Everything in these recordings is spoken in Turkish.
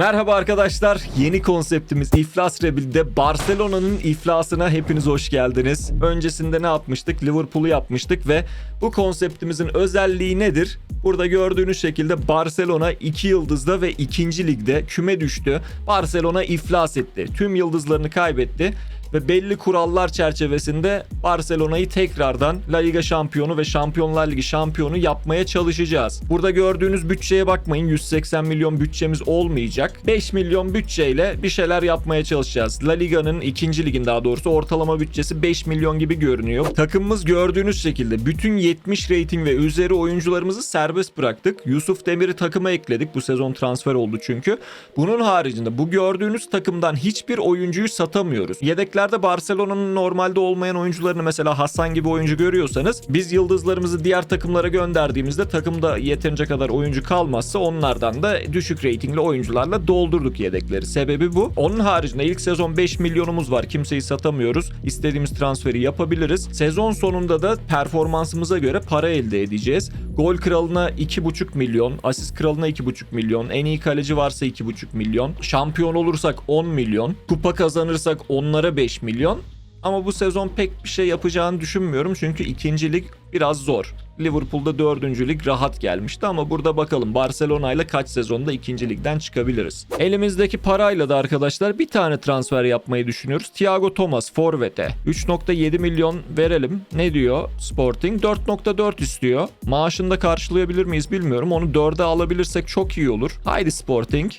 Merhaba arkadaşlar. Yeni konseptimiz İflas Rebuild'de Barcelona'nın iflasına hepiniz hoş geldiniz. Öncesinde ne yapmıştık? Liverpool'u yapmıştık ve bu konseptimizin özelliği nedir? Burada gördüğünüz şekilde Barcelona 2 yıldızda ve 2. ligde küme düştü. Barcelona iflas etti. Tüm yıldızlarını kaybetti ve belli kurallar çerçevesinde Barcelona'yı tekrardan La Liga şampiyonu ve Şampiyonlar Ligi şampiyonu yapmaya çalışacağız. Burada gördüğünüz bütçeye bakmayın 180 milyon bütçemiz olmayacak. 5 milyon bütçeyle bir şeyler yapmaya çalışacağız. La Liga'nın ikinci ligin daha doğrusu ortalama bütçesi 5 milyon gibi görünüyor. Takımımız gördüğünüz şekilde bütün 70 rating ve üzeri oyuncularımızı serbest bıraktık. Yusuf Demir'i takıma ekledik. Bu sezon transfer oldu çünkü. Bunun haricinde bu gördüğünüz takımdan hiçbir oyuncuyu satamıyoruz. Yedeklerde Barcelona'nın normalde olmayan oyuncularını mesela Hasan gibi oyuncu görüyorsanız biz yıldızlarımızı diğer takımlara gönderdiğimizde takımda yeterince kadar oyuncu kalmazsa onlardan da düşük reytingli oyuncularla doldurduk yedekleri. Sebebi bu. Onun haricinde ilk sezon 5 milyonumuz var. Kimseyi satamıyoruz. İstediğimiz transferi yapabiliriz. Sezon sonunda da performansımıza göre para elde edeceğiz. Gol kralına 2,5 milyon, asist kralına 2,5 milyon, en iyi kaleci varsa 2,5 milyon, şampiyon olursak 10 milyon, kupa kazanırsak onlara 5 milyon. Ama bu sezon pek bir şey yapacağını düşünmüyorum çünkü ikincilik biraz zor. Liverpool'da dördüncülük rahat gelmişti ama burada bakalım Barcelona ile kaç sezonda ikinci ligden çıkabiliriz. Elimizdeki parayla da arkadaşlar bir tane transfer yapmayı düşünüyoruz. Thiago Thomas Forvet'e 3.7 milyon verelim. Ne diyor Sporting? 4.4 istiyor. Maaşını da karşılayabilir miyiz bilmiyorum. Onu 4'e alabilirsek çok iyi olur. Haydi Sporting.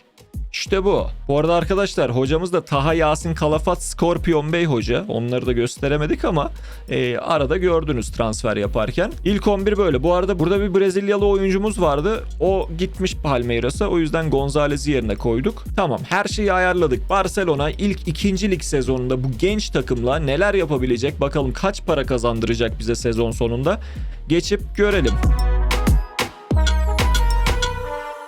İşte bu. Bu arada arkadaşlar hocamız da Taha Yasin Kalafat Scorpion Bey hoca. Onları da gösteremedik ama e, arada gördünüz transfer yaparken. İlk 11 böyle. Bu arada burada bir Brezilyalı oyuncumuz vardı. O gitmiş Palmeiras'a. O yüzden Gonzalez'i yerine koyduk. Tamam her şeyi ayarladık. Barcelona ilk ikinci lig sezonunda bu genç takımla neler yapabilecek? Bakalım kaç para kazandıracak bize sezon sonunda? Geçip görelim.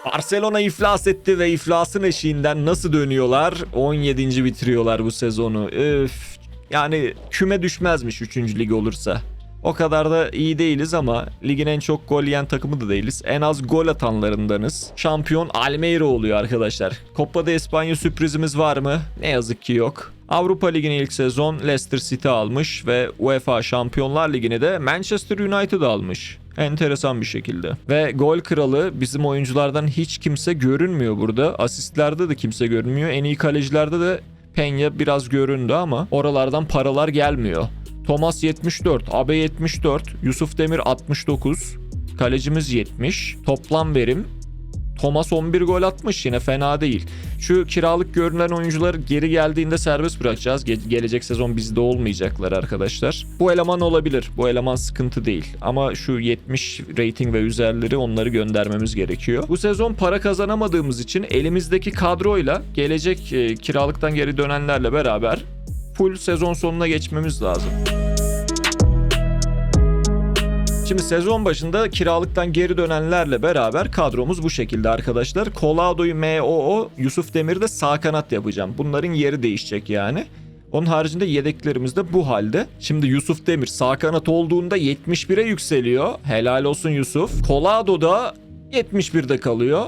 Barcelona iflas etti ve iflasın eşiğinden nasıl dönüyorlar? 17. bitiriyorlar bu sezonu. Öf. Yani küme düşmezmiş 3. lig olursa. O kadar da iyi değiliz ama ligin en çok gol yiyen takımı da değiliz. En az gol atanlarındanız. Şampiyon Almeida oluyor arkadaşlar. Copa de Espanya sürprizimiz var mı? Ne yazık ki yok. Avrupa Ligi'ni ilk sezon Leicester City almış ve UEFA Şampiyonlar Ligi'ni de Manchester United almış. Enteresan bir şekilde. Ve gol kralı bizim oyunculardan hiç kimse görünmüyor burada. Asistlerde de kimse görünmüyor. En iyi kalecilerde de Penya biraz göründü ama oralardan paralar gelmiyor. Thomas 74, Abe 74, Yusuf Demir 69, kalecimiz 70. Toplam verim Thomas 11 gol atmış yine fena değil. Şu kiralık görünen oyuncuları geri geldiğinde serbest bırakacağız. Ge- gelecek sezon bizde olmayacaklar arkadaşlar. Bu eleman olabilir. Bu eleman sıkıntı değil. Ama şu 70 rating ve üzerleri onları göndermemiz gerekiyor. Bu sezon para kazanamadığımız için elimizdeki kadroyla gelecek e, kiralıktan geri dönenlerle beraber full sezon sonuna geçmemiz lazım. Şimdi sezon başında kiralıktan geri dönenlerle beraber kadromuz bu şekilde arkadaşlar. Colado'yu MOO, Yusuf Demir'i de sağ kanat yapacağım. Bunların yeri değişecek yani. Onun haricinde yedeklerimiz de bu halde. Şimdi Yusuf Demir sağ kanat olduğunda 71'e yükseliyor. Helal olsun Yusuf. Colado da 71'de kalıyor.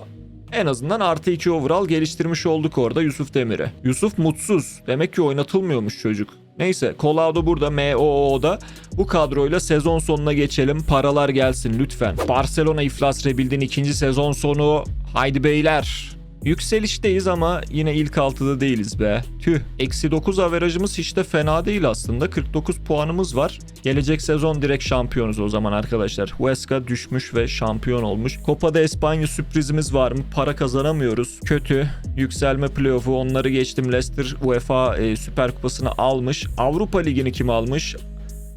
En azından artı 2 overall geliştirmiş olduk orada Yusuf Demir'e. Yusuf mutsuz. Demek ki oynatılmıyormuş çocuk. Neyse Colado burada MOO'da. Bu kadroyla sezon sonuna geçelim. Paralar gelsin lütfen. Barcelona iflas rebuild'in ikinci sezon sonu. Haydi beyler. Yükselişteyiz ama yine ilk altıda değiliz be. Tüh. Eksi 9 averajımız hiç de fena değil aslında. 49 puanımız var. Gelecek sezon direkt şampiyonuz o zaman arkadaşlar. Huesca düşmüş ve şampiyon olmuş. Copa de Espanya sürprizimiz var mı? Para kazanamıyoruz. Kötü. Yükselme playoff'u onları geçtim. Leicester UEFA e, Süper Kupası'nı almış. Avrupa Ligi'ni kim almış?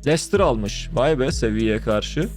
Leicester almış. Vay be seviyeye karşı.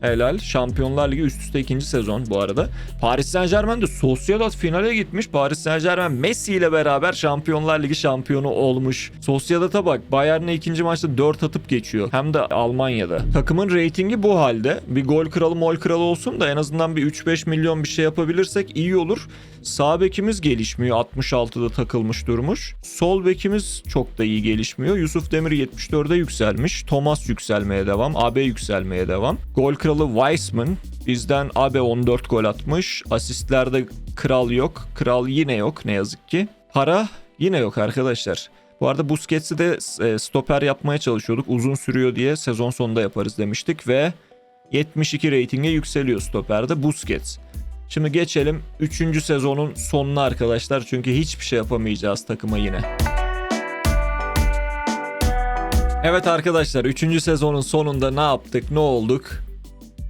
Helal. Şampiyonlar Ligi üst üste ikinci sezon bu arada. Paris Saint Germain de Sociedad finale gitmiş. Paris Saint Germain Messi ile beraber Şampiyonlar Ligi şampiyonu olmuş. Sociedad'a bak Bayern'e ikinci maçta 4 atıp geçiyor. Hem de Almanya'da. Takımın reytingi bu halde. Bir gol kralı mol kralı olsun da en azından bir 3-5 milyon bir şey yapabilirsek iyi olur. Sağ bekimiz gelişmiyor. 66'da takılmış durmuş. Sol bekimiz çok da iyi gelişmiyor. Yusuf Demir 74'e yükselmiş. Thomas yükselmeye devam. AB yükselmeye devam. Gol kralı kralı Weissman. Bizden Abe 14 gol atmış. Asistlerde kral yok. Kral yine yok ne yazık ki. Para yine yok arkadaşlar. Bu arada Busquets'i de e, stoper yapmaya çalışıyorduk. Uzun sürüyor diye sezon sonunda yaparız demiştik ve 72 reytinge yükseliyor stoperde Busquets. Şimdi geçelim 3. sezonun sonuna arkadaşlar. Çünkü hiçbir şey yapamayacağız takıma yine. Evet arkadaşlar 3. sezonun sonunda ne yaptık ne olduk?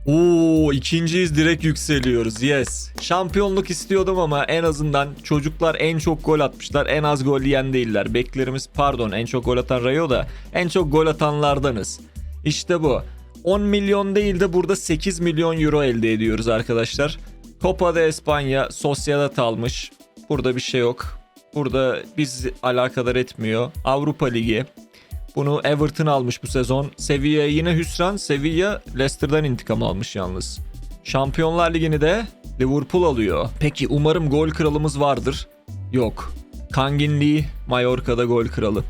Oo ikinciyiz direkt yükseliyoruz yes. Şampiyonluk istiyordum ama en azından çocuklar en çok gol atmışlar en az gol yiyen değiller. Beklerimiz pardon en çok gol atan Rayo da en çok gol atanlardanız. İşte bu. 10 milyon değil de burada 8 milyon euro elde ediyoruz arkadaşlar. Copa de España Sociedad almış. Burada bir şey yok. Burada biz alakadar etmiyor. Avrupa Ligi. Bunu Everton almış bu sezon. Sevilla yine hüsran. Sevilla Leicester'dan intikam almış yalnız. Şampiyonlar Ligi'ni de Liverpool alıyor. Peki umarım gol kralımız vardır. Yok. Kangin Lee Mallorca'da gol kralı.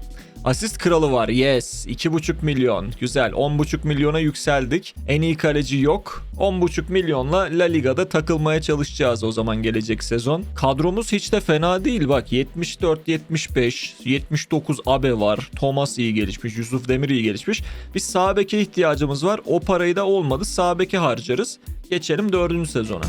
Asist kralı var. Yes. 2,5 milyon. Güzel. 10,5 milyona yükseldik. En iyi kaleci yok. 10,5 milyonla La Liga'da takılmaya çalışacağız o zaman gelecek sezon. Kadromuz hiç de fena değil. Bak 74, 75, 79 Abe var. Thomas iyi gelişmiş. Yusuf Demir iyi gelişmiş. Biz sağ ihtiyacımız var. O parayı da olmadı. Sağ harcarız. Geçelim 4. sezona.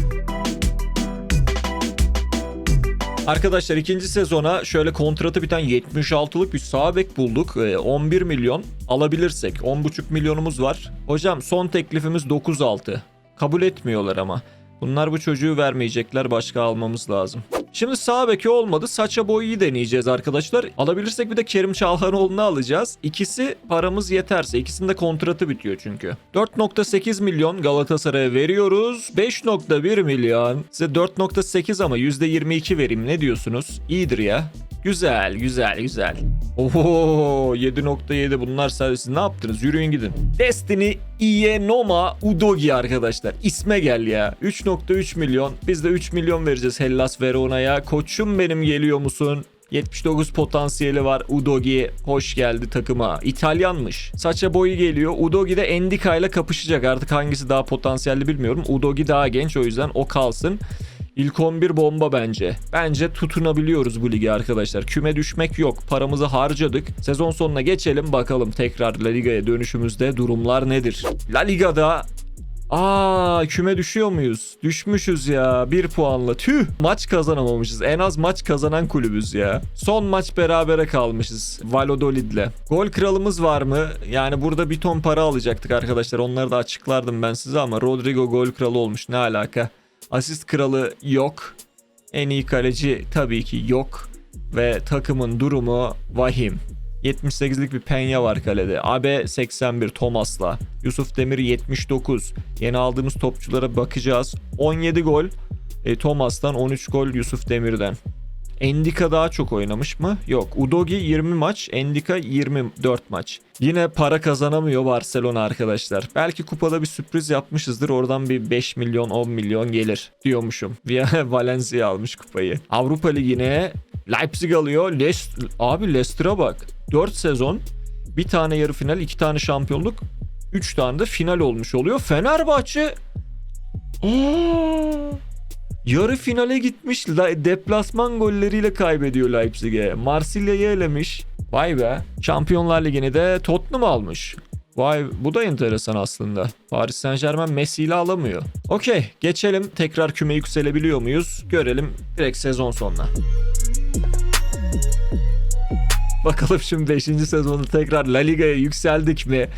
Arkadaşlar ikinci sezona şöyle kontratı biten 76'lık bir sağ bek bulduk. Ee, 11 milyon alabilirsek 10,5 milyonumuz var. Hocam son teklifimiz 9.6. Kabul etmiyorlar ama. Bunlar bu çocuğu vermeyecekler başka almamız lazım. Şimdi sağ beki olmadı. Saça boyayı deneyeceğiz arkadaşlar. Alabilirsek bir de Kerim Çalhanoğlu'nu alacağız. İkisi paramız yeterse. İkisinin de kontratı bitiyor çünkü. 4.8 milyon Galatasaray'a veriyoruz. 5.1 milyon. Size 4.8 ama %22 vereyim. Ne diyorsunuz? İyidir ya. Güzel, güzel, güzel. Oho 7.7 bunlar sadece ne yaptınız? Yürüyün gidin. Destiny Ienoma Udogi arkadaşlar. İsme gel ya. 3.3 milyon. Biz de 3 milyon vereceğiz Hellas Verona'ya. Koçum benim geliyor musun? 79 potansiyeli var Udogi. Hoş geldi takıma. İtalyanmış. Saça boyu geliyor. Udogi de Endika ile kapışacak. Artık hangisi daha potansiyelli bilmiyorum. Udogi daha genç o yüzden o kalsın. İlk 11 bomba bence. Bence tutunabiliyoruz bu ligi arkadaşlar. Küme düşmek yok. Paramızı harcadık. Sezon sonuna geçelim bakalım tekrar La Liga'ya dönüşümüzde durumlar nedir? La Liga'da Aa küme düşüyor muyuz? Düşmüşüz ya. Bir puanla. Tüh. Maç kazanamamışız. En az maç kazanan kulübüz ya. Son maç berabere kalmışız. Valladolid'le. Gol kralımız var mı? Yani burada bir ton para alacaktık arkadaşlar. Onları da açıklardım ben size ama Rodrigo gol kralı olmuş. Ne alaka? Asist kralı yok. En iyi kaleci tabii ki yok. Ve takımın durumu vahim. 78'lik bir Penya var kalede. AB 81 Thomas'la. Yusuf Demir 79. Yeni aldığımız topçulara bakacağız. 17 gol e, Thomas'tan 13 gol Yusuf Demir'den. Endika daha çok oynamış mı? Yok. Udogi 20 maç, Endika 24 maç. Yine para kazanamıyor Barcelona arkadaşlar. Belki kupada bir sürpriz yapmışızdır. Oradan bir 5 milyon 10 milyon gelir diyormuşum. Valencia almış kupayı. Avrupa Ligi'ne Leipzig alıyor. Les Abi Leicester'a bak. 4 sezon, bir tane yarı final, iki tane şampiyonluk, 3 tane de final olmuş oluyor. Fenerbahçe! Yarı finale gitmiş. La- Deplasman golleriyle kaybediyor Leipzig'e. Marsilya'yı elemiş. Vay be. Şampiyonlar Ligi'ni de Tottenham almış. Vay bu da enteresan aslında. Paris Saint Germain Messi ile alamıyor. Okey geçelim. Tekrar küme yükselebiliyor muyuz? Görelim direkt sezon sonuna. Bakalım şimdi 5. sezonda tekrar La Liga'ya yükseldik mi?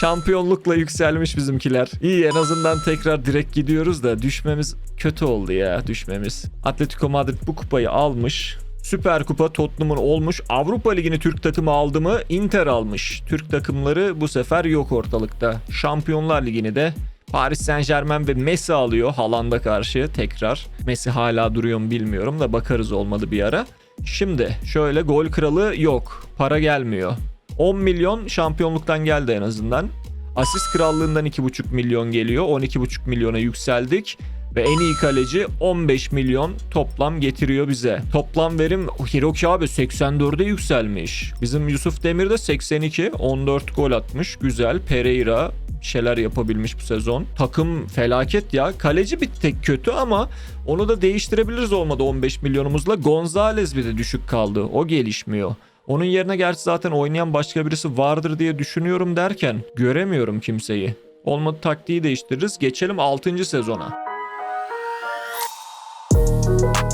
Şampiyonlukla yükselmiş bizimkiler. İyi en azından tekrar direkt gidiyoruz da düşmemiz kötü oldu ya düşmemiz. Atletico Madrid bu kupayı almış. Süper Kupa Tottenham'ın olmuş. Avrupa Ligi'ni Türk takımı aldı mı? Inter almış. Türk takımları bu sefer yok ortalıkta. Şampiyonlar Ligi'ni de Paris Saint Germain ve Messi alıyor Haaland'a karşı tekrar. Messi hala duruyor mu bilmiyorum da bakarız olmadı bir ara. Şimdi şöyle gol kralı yok. Para gelmiyor. 10 milyon şampiyonluktan geldi en azından. Asist krallığından 2,5 milyon geliyor. 12,5 milyona yükseldik. Ve en iyi kaleci 15 milyon toplam getiriyor bize. Toplam verim Hiroki abi 84'e yükselmiş. Bizim Yusuf Demir de 82. 14 gol atmış. Güzel. Pereira şeyler yapabilmiş bu sezon. Takım felaket ya. Kaleci bir tek kötü ama onu da değiştirebiliriz olmadı 15 milyonumuzla. Gonzalez bir de düşük kaldı. O gelişmiyor. Onun yerine gerçi zaten oynayan başka birisi vardır diye düşünüyorum derken göremiyorum kimseyi. Olmadı taktiği değiştiririz. Geçelim 6. sezona.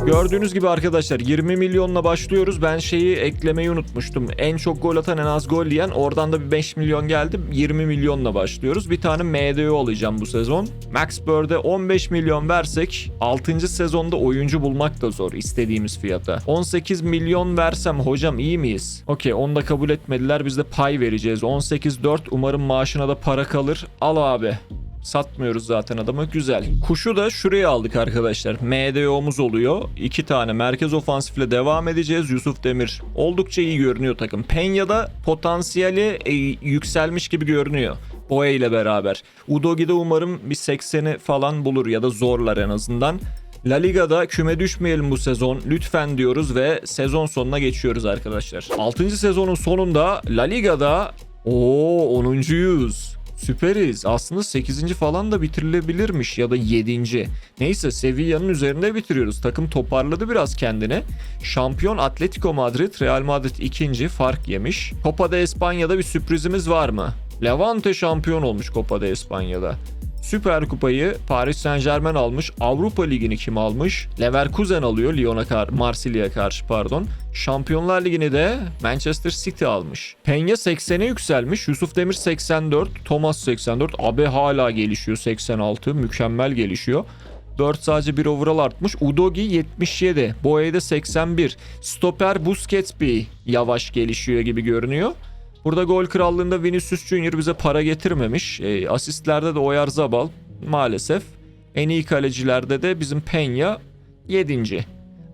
Gördüğünüz gibi arkadaşlar 20 milyonla başlıyoruz. Ben şeyi eklemeyi unutmuştum. En çok gol atan en az gol yiyen oradan da bir 5 milyon geldi. 20 milyonla başlıyoruz. Bir tane MDO alacağım bu sezon. Max Bird'e 15 milyon versek 6. sezonda oyuncu bulmak da zor istediğimiz fiyata. 18 milyon versem hocam iyi miyiz? Okey onu da kabul etmediler. Biz de pay vereceğiz. 18-4 umarım maaşına da para kalır. Al abi. Satmıyoruz zaten adamı. Güzel. Kuşu da şuraya aldık arkadaşlar. MDO'muz oluyor. İki tane merkez ofansifle devam edeceğiz. Yusuf Demir oldukça iyi görünüyor takım. Penya'da potansiyeli e, yükselmiş gibi görünüyor. Boya ile beraber. Udogi'de umarım bir 80'i falan bulur ya da zorlar en azından. La Liga'da küme düşmeyelim bu sezon lütfen diyoruz ve sezon sonuna geçiyoruz arkadaşlar. 6. sezonun sonunda La Liga'da o 10.yüz. Süperiz. Aslında 8. falan da bitirilebilirmiş ya da 7. Neyse Sevilla'nın üzerinde bitiriyoruz. Takım toparladı biraz kendini. Şampiyon Atletico Madrid, Real Madrid ikinci fark yemiş. Copa de Espanya'da bir sürprizimiz var mı? Levante şampiyon olmuş Copa de Espanya'da. Süper Kupayı Paris Saint Germain almış. Avrupa Ligi'ni kim almış? Leverkusen alıyor Lyon'a kar Marsilya'ya karşı pardon. Şampiyonlar Ligi'ni de Manchester City almış. Penya 80'e yükselmiş. Yusuf Demir 84. Thomas 84. Abe hala gelişiyor 86. Mükemmel gelişiyor. 4 sadece bir overall artmış. Udogi 77. Boye'de 81. Stoper Busquets bir yavaş gelişiyor gibi görünüyor. Burada gol krallığında Vinicius Junior bize para getirmemiş. E, asistlerde de Oyarzabal maalesef. En iyi kalecilerde de bizim Penya 7.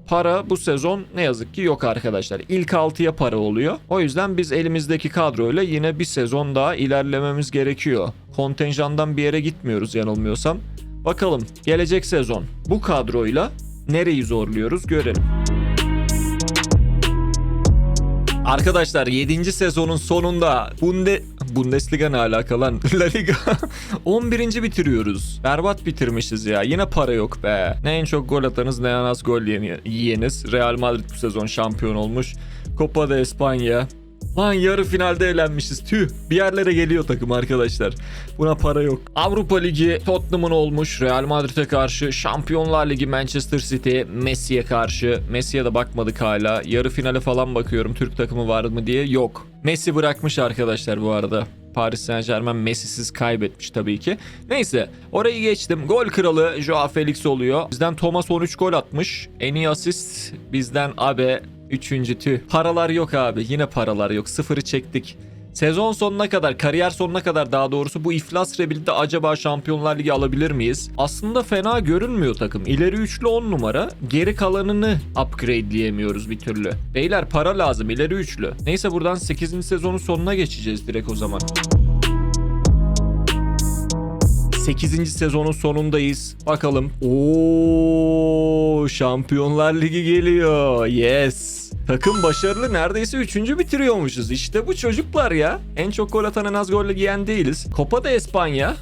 Para bu sezon ne yazık ki yok arkadaşlar. İlk 6'ya para oluyor. O yüzden biz elimizdeki kadroyla yine bir sezon daha ilerlememiz gerekiyor. Kontenjandan bir yere gitmiyoruz yanılmıyorsam. Bakalım gelecek sezon bu kadroyla nereyi zorluyoruz görelim. Arkadaşlar 7. sezonun sonunda Bunde Bundesliga ne alaka lan? La Liga 11. bitiriyoruz. Berbat bitirmişiz ya. Yine para yok be. Ne en çok gol atanız ne en az gol yiyeni- yiyeniz. Real Madrid bu sezon şampiyon olmuş. Copa de Espanya. Lan yarı finalde elenmişiz. Tüh. Bir yerlere geliyor takım arkadaşlar. Buna para yok. Avrupa Ligi Tottenham'ın olmuş. Real Madrid'e karşı. Şampiyonlar Ligi Manchester City. Messi'ye karşı. Messi'ye de bakmadık hala. Yarı finale falan bakıyorum. Türk takımı var mı diye. Yok. Messi bırakmış arkadaşlar bu arada. Paris Saint Germain Messi'siz kaybetmiş tabii ki. Neyse orayı geçtim. Gol kralı Joao Felix oluyor. Bizden Thomas 13 gol atmış. En iyi asist bizden Abe. Üçüncü tüh. Paralar yok abi. Yine paralar yok. Sıfırı çektik. Sezon sonuna kadar, kariyer sonuna kadar daha doğrusu bu iflas rebuild'de acaba Şampiyonlar Ligi alabilir miyiz? Aslında fena görünmüyor takım. İleri üçlü 10 numara. Geri kalanını upgradeleyemiyoruz bir türlü. Beyler para lazım ileri üçlü. Neyse buradan 8. sezonun sonuna geçeceğiz direkt o zaman. 8. sezonun sonundayız. Bakalım. Oo, Şampiyonlar Ligi geliyor. Yes. Takım başarılı neredeyse 3. bitiriyormuşuz. İşte bu çocuklar ya. En çok gol atan en az gol yiyen değiliz. Copa de Espanya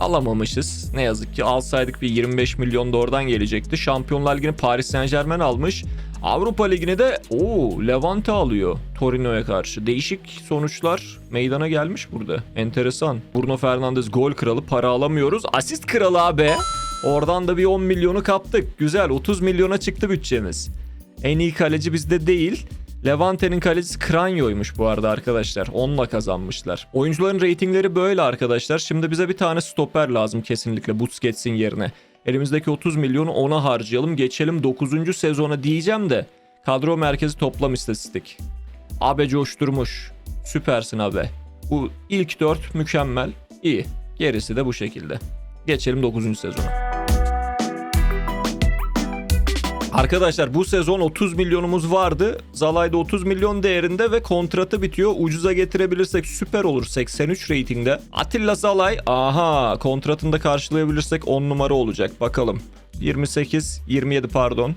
alamamışız. Ne yazık ki alsaydık bir 25 milyon da oradan gelecekti. Şampiyonlar Ligi'ni Paris Saint Germain almış. Avrupa Ligi'ni de o Levante alıyor Torino'ya karşı. Değişik sonuçlar meydana gelmiş burada. Enteresan. Bruno Fernandes gol kralı para alamıyoruz. Asist kralı abi. Oradan da bir 10 milyonu kaptık. Güzel 30 milyona çıktı bütçemiz. En iyi kaleci bizde değil. Levante'nin kalecisi Kranyo'ymuş bu arada arkadaşlar. Onunla kazanmışlar. Oyuncuların reytingleri böyle arkadaşlar. Şimdi bize bir tane stoper lazım kesinlikle Busquets'in yerine. Elimizdeki 30 milyonu ona harcayalım. Geçelim 9. sezona diyeceğim de. Kadro merkezi toplam istatistik. Abe coşturmuş. Süpersin abi. Bu ilk 4 mükemmel. İyi. Gerisi de bu şekilde. Geçelim 9. sezona. Arkadaşlar bu sezon 30 milyonumuz vardı. Zalay'da 30 milyon değerinde ve kontratı bitiyor. Ucuza getirebilirsek süper olur 83 reytingde. Atilla Zalay aha kontratını da karşılayabilirsek 10 numara olacak. Bakalım. 28 27 pardon.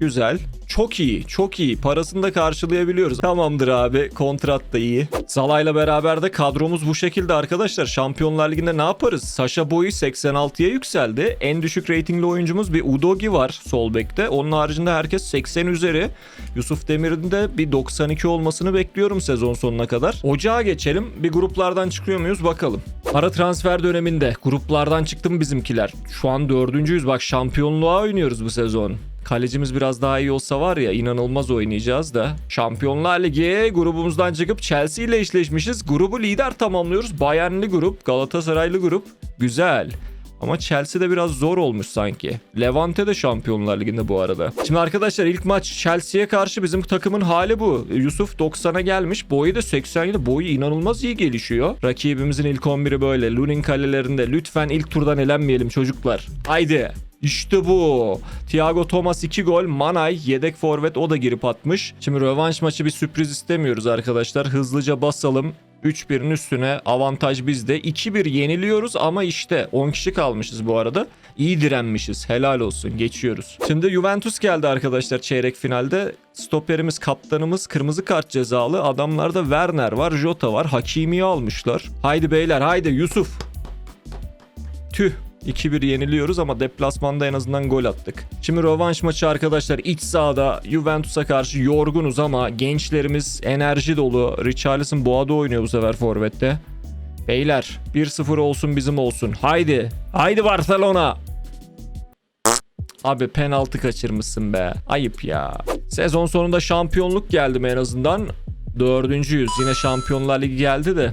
Güzel. Çok iyi, çok iyi. Parasını da karşılayabiliyoruz. Tamamdır abi. Kontrat da iyi. Salah'yla beraber de kadromuz bu şekilde arkadaşlar. Şampiyonlar Ligi'nde ne yaparız? Sasha Boy'u 86'ya yükseldi. En düşük reytingli oyuncumuz bir Udogi var sol bekte. Onun haricinde herkes 80 üzeri. Yusuf Demir'in de bir 92 olmasını bekliyorum sezon sonuna kadar. Ocağa geçelim. Bir gruplardan çıkıyor muyuz bakalım. Ara transfer döneminde gruplardan çıktı mı bizimkiler? Şu an dördüncüyüz. Bak şampiyonluğa oynuyoruz bu sezon. Kalecimiz biraz daha iyi olsa var ya inanılmaz oynayacağız da. Şampiyonlar Ligi grubumuzdan çıkıp Chelsea ile eşleşmişiz. Grubu lider tamamlıyoruz. Bayernli grup, Galatasaraylı grup. Güzel. Ama Chelsea'de biraz zor olmuş sanki. Levante de Şampiyonlar Ligi'nde bu arada. Şimdi arkadaşlar ilk maç Chelsea'ye karşı bizim takımın hali bu. Yusuf 90'a gelmiş. Boyu da 87. Boyu inanılmaz iyi gelişiyor. Rakibimizin ilk 11'i böyle. Lunin kalelerinde. Lütfen ilk turdan elenmeyelim çocuklar. Haydi. İşte bu. Thiago Thomas 2 gol. Manay yedek forvet o da girip atmış. Şimdi rövanş maçı bir sürpriz istemiyoruz arkadaşlar. Hızlıca basalım. 3-1'in üstüne avantaj bizde. 2-1 yeniliyoruz ama işte 10 kişi kalmışız bu arada. İyi direnmişiz. Helal olsun. Geçiyoruz. Şimdi Juventus geldi arkadaşlar çeyrek finalde. Stoperimiz, kaptanımız kırmızı kart cezalı. Adamlarda Werner var, Jota var. Hakimi'yi almışlar. Haydi beyler haydi Yusuf. Tüh 2-1 yeniliyoruz ama deplasmanda en azından gol attık. Şimdi rövanş maçı arkadaşlar iç sahada Juventus'a karşı yorgunuz ama gençlerimiz enerji dolu. Richarlison boğada oynuyor bu sefer forvette. Beyler 1-0 olsun bizim olsun. Haydi. Haydi Barcelona. Abi penaltı kaçırmışsın be. Ayıp ya. Sezon sonunda şampiyonluk geldi en azından? Dördüncüyüz. Yine Şampiyonlar Ligi geldi de.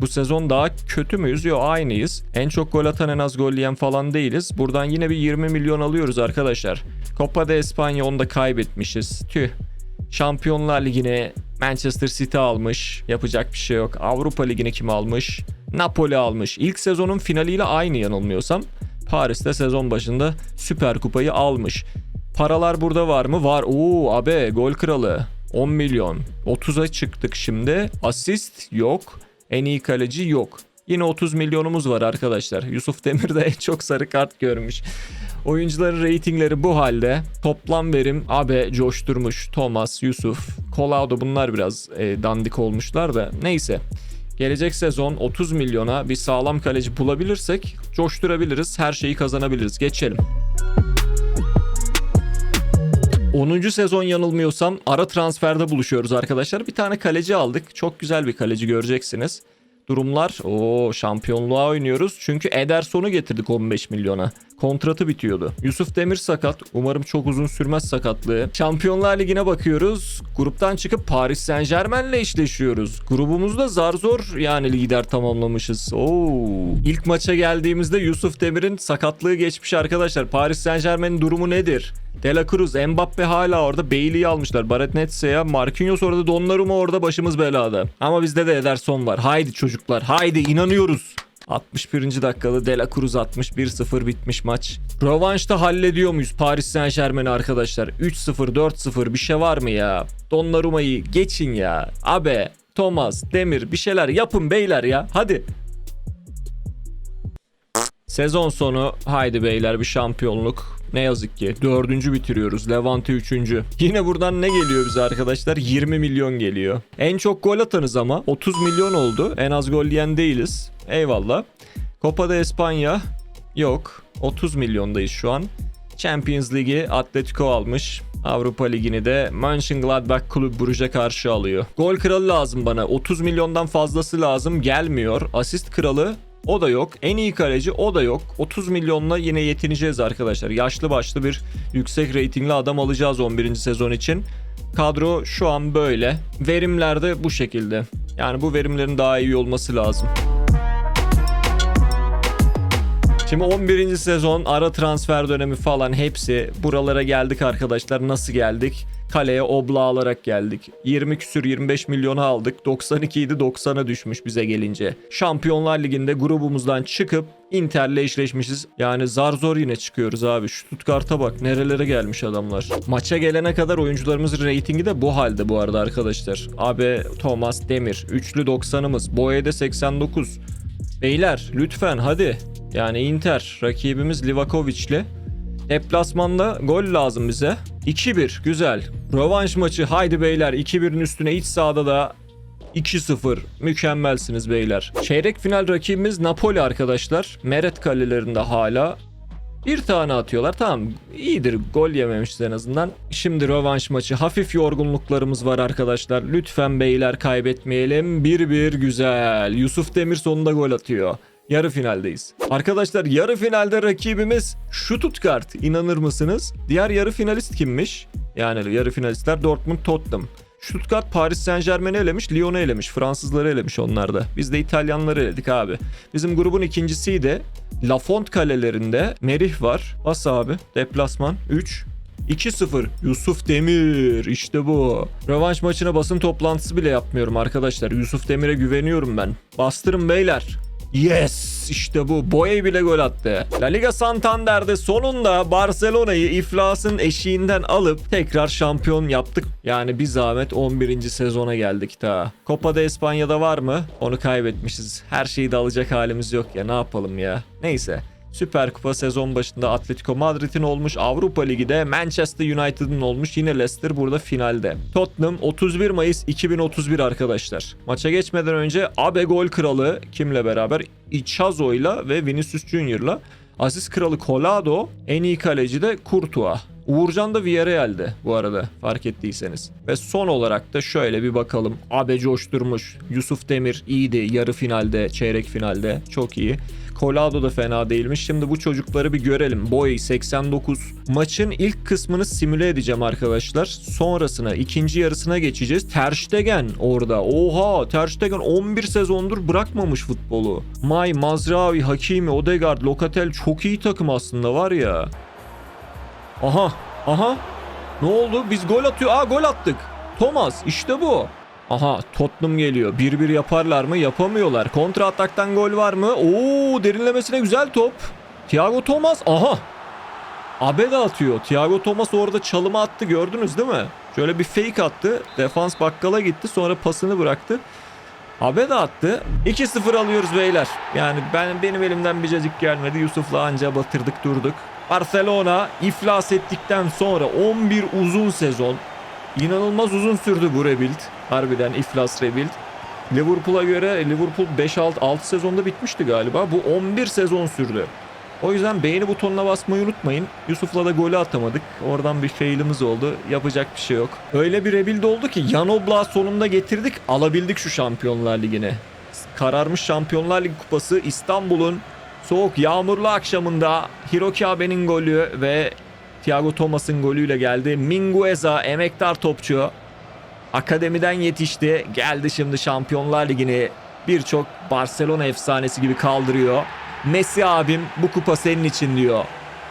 Bu sezon daha kötü müyüz? Yok aynıyız. En çok gol atan en az gol yiyen falan değiliz. Buradan yine bir 20 milyon alıyoruz arkadaşlar. Copa de Espanya onu da kaybetmişiz. Tüh. Şampiyonlar Ligi'ne Manchester City almış. Yapacak bir şey yok. Avrupa Ligi'ni kim almış? Napoli almış. İlk sezonun finaliyle aynı yanılmıyorsam. Paris'te sezon başında Süper Kupayı almış. Paralar burada var mı? Var. Oo abe gol kralı. 10 milyon. 30'a çıktık şimdi. Asist yok. En iyi kaleci yok. Yine 30 milyonumuz var arkadaşlar. Yusuf Demir de en çok sarı kart görmüş. Oyuncuların reytingleri bu halde. Toplam verim abe coşturmuş. Thomas, Yusuf, Colado bunlar biraz e, dandik olmuşlar da. Neyse. Gelecek sezon 30 milyona bir sağlam kaleci bulabilirsek coşturabiliriz. Her şeyi kazanabiliriz. Geçelim. 10. sezon yanılmıyorsam ara transferde buluşuyoruz arkadaşlar. Bir tane kaleci aldık. Çok güzel bir kaleci göreceksiniz. Durumlar o şampiyonluğa oynuyoruz. Çünkü Ederson'u getirdik 15 milyona. Kontratı bitiyordu. Yusuf Demir sakat. Umarım çok uzun sürmez sakatlığı. Şampiyonlar Ligi'ne bakıyoruz. Gruptan çıkıp Paris Saint Germain'le eşleşiyoruz. Grubumuzda zar zor yani lider tamamlamışız. Oo. İlk maça geldiğimizde Yusuf Demir'in sakatlığı geçmiş arkadaşlar. Paris Saint Germain'in durumu nedir? De La Cruz, Mbappe hala orada. Bailey'i almışlar. Barret Netse'ye. Marquinhos orada. Donnarumma orada. Başımız belada. Ama bizde de Ederson var. Haydi çocuklar. Haydi inanıyoruz. 61. dakikada De La Cruz atmış. 1-0 bitmiş maç. Rövanşta hallediyor muyuz Paris Saint Germain'i arkadaşlar? 3-0, 4-0 bir şey var mı ya? Donnarumma'yı geçin ya. Abe, Thomas, Demir bir şeyler yapın beyler ya. Hadi. Sezon sonu haydi beyler bir şampiyonluk. Ne yazık ki dördüncü bitiriyoruz. Levante üçüncü. Yine buradan ne geliyor bize arkadaşlar? 20 milyon geliyor. En çok gol atanız ama 30 milyon oldu. En az gol yiyen değiliz. Eyvallah. Copa Espanya yok. 30 milyondayız şu an. Champions Ligi Atletico almış. Avrupa Ligi'ni de Mönchengladbach Kulüp Brugge'e karşı alıyor. Gol kralı lazım bana. 30 milyondan fazlası lazım. Gelmiyor. Asist kralı o da yok. En iyi kaleci o da yok. 30 milyonla yine yetineceğiz arkadaşlar. Yaşlı başlı bir yüksek reytingli adam alacağız 11. sezon için. Kadro şu an böyle. Verimler de bu şekilde. Yani bu verimlerin daha iyi olması lazım. Şimdi 11. sezon ara transfer dönemi falan hepsi buralara geldik arkadaşlar. Nasıl geldik? Kaleye obla alarak geldik. 20 küsür 25 milyona aldık. 92 idi 90'a düşmüş bize gelince. Şampiyonlar Ligi'nde grubumuzdan çıkıp Inter'le eşleşmişiz. Yani zar zor yine çıkıyoruz abi. Şu Stuttgart'a bak nerelere gelmiş adamlar. Maça gelene kadar oyuncularımızın reytingi de bu halde bu arada arkadaşlar. Abi Thomas Demir. Üçlü 90'ımız. Boye'de 89. Beyler lütfen hadi. Yani Inter rakibimiz Livakovic'li. Deplasmanda gol lazım bize. 2-1 güzel. Rövanş maçı haydi beyler 2-1'in üstüne iç sahada da 2-0 mükemmelsiniz beyler. Çeyrek final rakibimiz Napoli arkadaşlar. Meret kalelerinde hala. Bir tane atıyorlar tamam iyidir gol yememişiz en azından. Şimdi rövanş maçı hafif yorgunluklarımız var arkadaşlar. Lütfen beyler kaybetmeyelim. 1-1 güzel. Yusuf Demir sonunda gol atıyor. Yarı finaldeyiz. Arkadaşlar yarı finalde rakibimiz Stuttgart. İnanır mısınız? Diğer yarı finalist kimmiş? Yani yarı finalistler Dortmund Tottenham. Stuttgart Paris Saint Germain'i elemiş, Lyon'u elemiş. Fransızları elemiş onlar da. Biz de İtalyanları eledik abi. Bizim grubun ikincisiydi. Lafont kalelerinde Merih var. Bas abi. Deplasman 3. 2-0 Yusuf Demir işte bu. Rövanş maçına basın toplantısı bile yapmıyorum arkadaşlar. Yusuf Demir'e güveniyorum ben. Bastırın beyler. Yes işte bu. Boye bile gol attı. La Liga Santander'de sonunda Barcelona'yı iflasın eşiğinden alıp tekrar şampiyon yaptık. Yani bir zahmet 11. sezona geldik daha. Copa de Espanya'da var mı? Onu kaybetmişiz. Her şeyi de alacak halimiz yok ya ne yapalım ya. Neyse. Süper Kupa sezon başında Atletico Madrid'in olmuş, Avrupa Ligi de Manchester United'ın olmuş. Yine Leicester burada finalde. Tottenham 31 Mayıs 2031 arkadaşlar. Maça geçmeden önce Abe gol kralı kimle beraber? Ichazo'yla ve Vinicius Junior'la. Asist kralı Colado, en iyi kaleci de Courtois. Uğurcan da Villarreal'de bu arada fark ettiyseniz. Ve son olarak da şöyle bir bakalım. Abe coşturmuş. Yusuf Demir iyiydi yarı finalde, çeyrek finalde. Çok iyi. Colado da fena değilmiş. Şimdi bu çocukları bir görelim. Boy 89. Maçın ilk kısmını simüle edeceğim arkadaşlar. Sonrasına ikinci yarısına geçeceğiz. Ter Stegen orada. Oha Ter Stegen 11 sezondur bırakmamış futbolu. May, Mazraoui, Hakimi, Odegaard, Locatel çok iyi takım aslında var ya. Aha. Aha. Ne oldu? Biz gol atıyor. Aa gol attık. Thomas işte bu. Aha Tottenham geliyor. 1-1 yaparlar mı? Yapamıyorlar. Kontra ataktan gol var mı? Oo derinlemesine güzel top. Thiago Thomas. Aha. Abeda atıyor. Thiago Thomas orada çalıma attı gördünüz değil mi? Şöyle bir fake attı. Defans bakkala gitti. Sonra pasını bıraktı. Abeda attı. 2-0 alıyoruz beyler. Yani ben benim elimden bir cacık gelmedi. Yusuf'la anca batırdık durduk. Barcelona iflas ettikten sonra 11 uzun sezon İnanılmaz uzun sürdü bu rebuild. Harbiden iflas rebuild. Liverpool'a göre Liverpool 5-6 6 sezonda bitmişti galiba. Bu 11 sezon sürdü. O yüzden beğeni butonuna basmayı unutmayın. Yusuf'la da golü atamadık. Oradan bir failimiz oldu. Yapacak bir şey yok. Öyle bir rebuild oldu ki Jan Oblak'ı sonunda getirdik. Alabildik şu Şampiyonlar Ligi'ne. Kararmış Şampiyonlar Ligi kupası İstanbul'un soğuk yağmurlu akşamında Hiroki Abe'nin golü ve Thiago Thomas'ın golüyle geldi. Mingueza emektar topçu. Akademiden yetişti. Geldi şimdi Şampiyonlar Ligi'ni birçok Barcelona efsanesi gibi kaldırıyor. Messi abim bu kupa senin için diyor.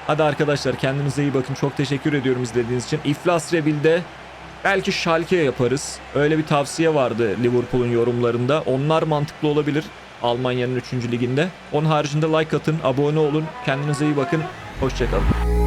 Hadi arkadaşlar kendinize iyi bakın. Çok teşekkür ediyorum izlediğiniz için. İflas Rebil'de belki Schalke yaparız. Öyle bir tavsiye vardı Liverpool'un yorumlarında. Onlar mantıklı olabilir. Almanya'nın 3. liginde. Onun haricinde like atın, abone olun. Kendinize iyi bakın. Hoşçakalın.